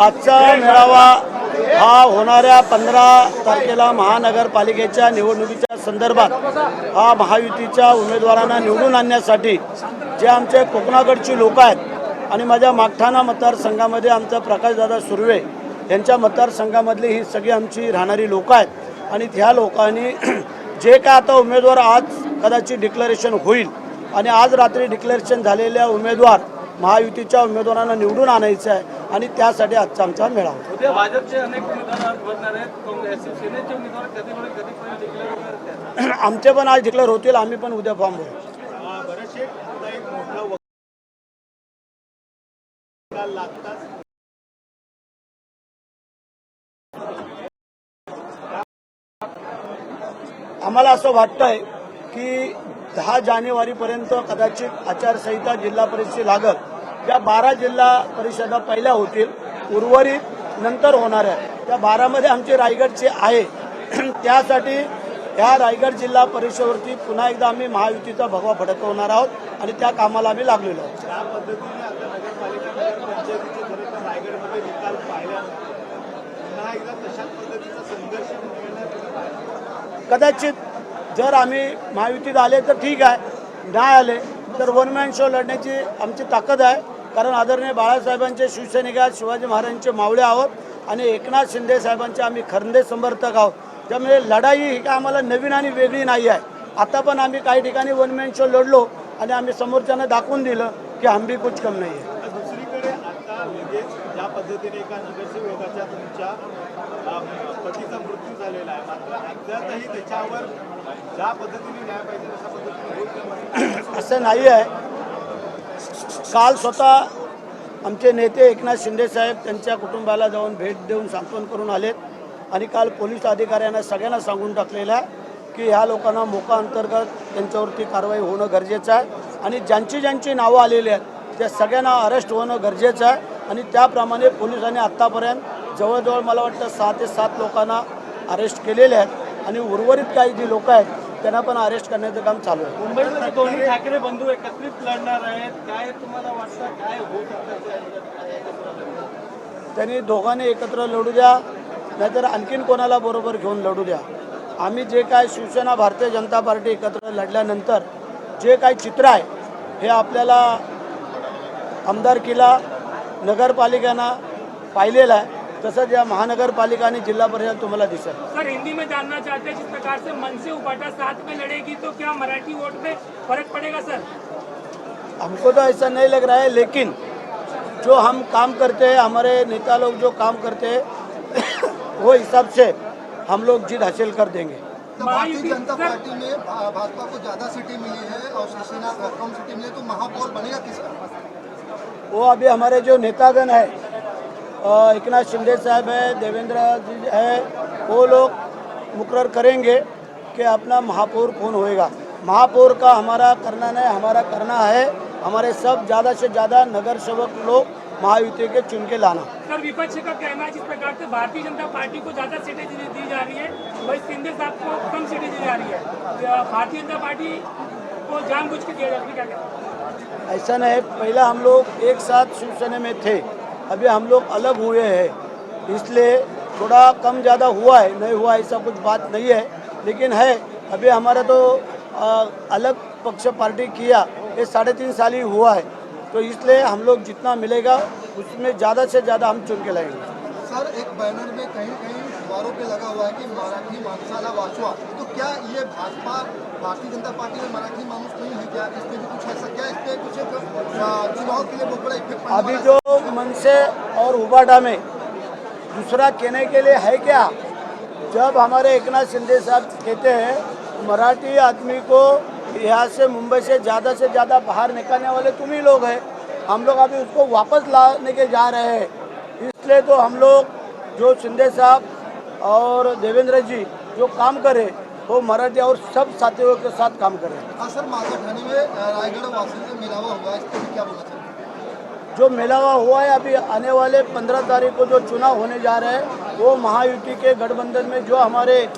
आजचा मेळावा हा होणाऱ्या पंधरा तारखेला महानगरपालिकेच्या निवडणुकीच्या संदर्भात हा महायुतीच्या उमेदवारांना निवडून आणण्यासाठी जे आमचे कोकणाकडची लोक आहेत आणि माझ्या मागठाणा मतदारसंघामध्ये आमचा प्रकाशदादा सुर्वे यांच्या मतदारसंघामधली ही सगळी आमची राहणारी लोकं आहेत. आणि ह्या लोकांनी जे काय आता उमेदवार आज कदाचित डिक्लरेशन होईल आणि आज रात्री डिक्लेरेशन झालेल्या उमेदवार महायुतीच्या उमेदवारांना निवडून आणायचं आहे आणि त्यासाठी आजचा आमचा मेळावा उद्या भाजपचे अनेक उमेदवार आज भरणार आहेत. काँग्रेस शिवसेनेचे उमेदवार कधी होईल कधी पण डिक्लेअर होणार आहेत. आमचे पण आज डिक्लेअर होतील. आम्ही पण उद्या फॉर्म भरू. बरेचसे आता एक मोठं वक्तव्य लागतात आम्हाला असं वाटतंय की दहा जानेवारीपर्यंत कदाचित आचारसंहिता जिल्हा परिषद लागत या बारा जिल्हा परिषदा पहिल्या होतील उर्वरित नंतर होणार आहे त्या बारामध्ये आमची रायगडची आहे. त्यासाठी ह्या रायगड जिल्हा परिषदेवरती पुन्हा एकदा आम्ही महायुतीचा भगवा फडकवणार आहोत आणि त्या कामाला आम्ही लागलेलो आहोत. कदाचित जर आम्ही महायुतीत आले तर ठीक आहे. नाही आले तर वन मॅन शो लढण्याची आमची ताकद आहे. कारण आदरणीय बाळासाहेबांचे शिवसैनिक आहेत शिवाजी महाराजांचे मावळे आहोत आणि एकनाथ शिंदे साहेबांचे आम्ही खरंदे समर्थक आहोत. त्यामुळे लढाई ही काय आम्हाला नवीन आणि वेगळी नाही आहे. आता पण आम्ही काही ठिकाणी वन मॅन शो लढलो आणि आम्ही समोरच्यांना दाखवून दिलं की भी कुछ कम नाही आहे. दुसरीकडे आता लगेच ज्या पद्धतीने एका नगरसेवकाच्या तुमच्या पतीचा मृत्यू झालेला आहे. मात्र अद्यापही त्याच्यावर ज्या पद्धतीने न्याय पाहिजे तशा पद्धतीने असं नाही आहे. काल स्वतः आमचे नेते एकनाथ शिंदेसाहेब त्यांच्या कुटुंबाला जाऊन भेट देऊन सांत्वन करून आलेत. आणि काल पोलीस अधिकाऱ्यांना सगळ्यांना सांगून टाकलेलं आहे की ह्या लोकांना मोका अंतर्गत त्यांच्यावरती कारवाई होणं गरजेचं आहे. आणि ज्यांची ज्यांची नावं आलेली आहेत त्या सगळ्यांना अरेस्ट होणं गरजेचं आहे. आणि त्याप्रमाणे पोलिसांनी आत्तापर्यंत जवळजवळ मला वाटतं सहा ते सात लोकांना अरेस्ट केलेले आहेत. आणि उर्वरित काही जी लोकं आहेत त्यांना पण अरेस्ट करण्याचं काम चालू आहे. मुंबईमध्ये दोन्ही ठाकरे बंधू एकत्रित लढणार आहेत. काय तुम्हाला वाटतं? काय शकतं त्यांनी दोघांनी एकत्र लढू द्या नाहीतर आणखीन कोणाला बरोबर घेऊन लढू द्या. आम्ही जे काय शिवसेना भारतीय जनता पार्टी एकत्र लढल्यानंतर जे काय चित्र आहे हे आपल्याला आमदारकीला नगरपालिकांना पाहिलेलं आहे. तसंच या महानगरपालिका आणि जिल्हा परिषद तुम्हाला दिसेल सर हिंदी में जानना चाहते हैं जिस प्रकार से मन से उपाटा साथ में लड़ेगी तो क्या मराठी वोट में फ़र्क पड़ेगा सर? हमको तो ऐसा नहीं लग रहा है लेकिन जो हम काम करते हैं हमारे नेता लोग जो काम करते हैं वो हिसाब से हम लोग जीत हासिल कर देंगे। तो भारतीय जनता पार्टी में भा- भाजपा को ज़्यादा सीटें मिली है और शिवसेना को कम सीटें मिली है, तो महापौर बनेगा किसका? वो अभी हमारे जो नेतागण है अ, एकनाथ शिंदे साहब है देवेंद्र जी है वो लोग मुकर करेंगे कि अपना महापौर कौन होएगा। महापौर का हमारा करना नहीं हमारा करना है हमारे सब ज़्यादा से ज़्यादा नगर सेवक लोग महायुति के चुन के लाना। सर विपक्ष का कहना है जिस प्रकार से भारतीय जनता पार्टी को ज़्यादा सीटें दी, जा रही है वही शिंदे साहब को कम सीटें दी जा रही है। भारतीय जनता पार्टी को जानबूझ के दिया जा रहा है? ऐसा नहीं पहला हम लोग एक साथ शिवसेना में थे। अभी हम लोग अलग हुए हैं। इसलिए थोड़ा कम ज़्यादा हुआ है नहीं हुआ ऐसा कुछ बात नहीं है। लेकिन है अभी हमारा तो आ, अलग पक्ष पार्टी किया ये साढ़े तीन साल ही हुआ है। तो इसलिए हम लोग जितना मिलेगा उसमें ज़्यादा से ज़्यादा हम चुन के लाएँगे। सर एक बैनर में कहीं कहीं दीवारों पे लगा हुआ है कि मराठी माणसाला वाचवा तो क्या ये भाजपा भारतीय जनता पार्टी में मराठी मानुस नहीं है क्या? इस पे भी कुछ ऐसा क्या? इस पे कुछ चुनाव के लिए बहुत बड़ा इफ़ेक्ट अभी? जो मनसे और उबाडा में दूसरा कहने के लिए है क्या? जब हमारे एकनाथ शिंदे साहब कहते हैं मराठी आदमी को यहाँ से मुंबई से ज़्यादा से ज़्यादा बाहर निकालने वाले तुम ही लोग हैं। हम लोग अभी उसको वापस लाने के जा रहे हैं। इसलिए तो हम लोग जो शिंदे साहब और देवेंद्र जी जो काम करे वो मराठी और सब साथियों के साथ काम करें। हाँ सर में रायगढ़ वासी से मिलावा हुआ है इस क्या बोलना चाहिए जो मेलावा हुआ है अभी आने वाले पंद्रह तारीख को जो चुनाव होने जा रहे हैं वो महायुति के गठबंधन में जो हमारे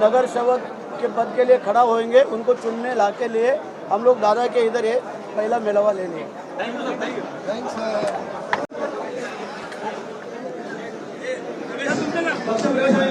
नगर सेवक के पद के लिए खड़ा होंगे उनको चुनने ला के लिए हम लोग दादा के इधर ये पहला मेलावा ले लेंगे थैंक्स లక్ష వ్యవసాయ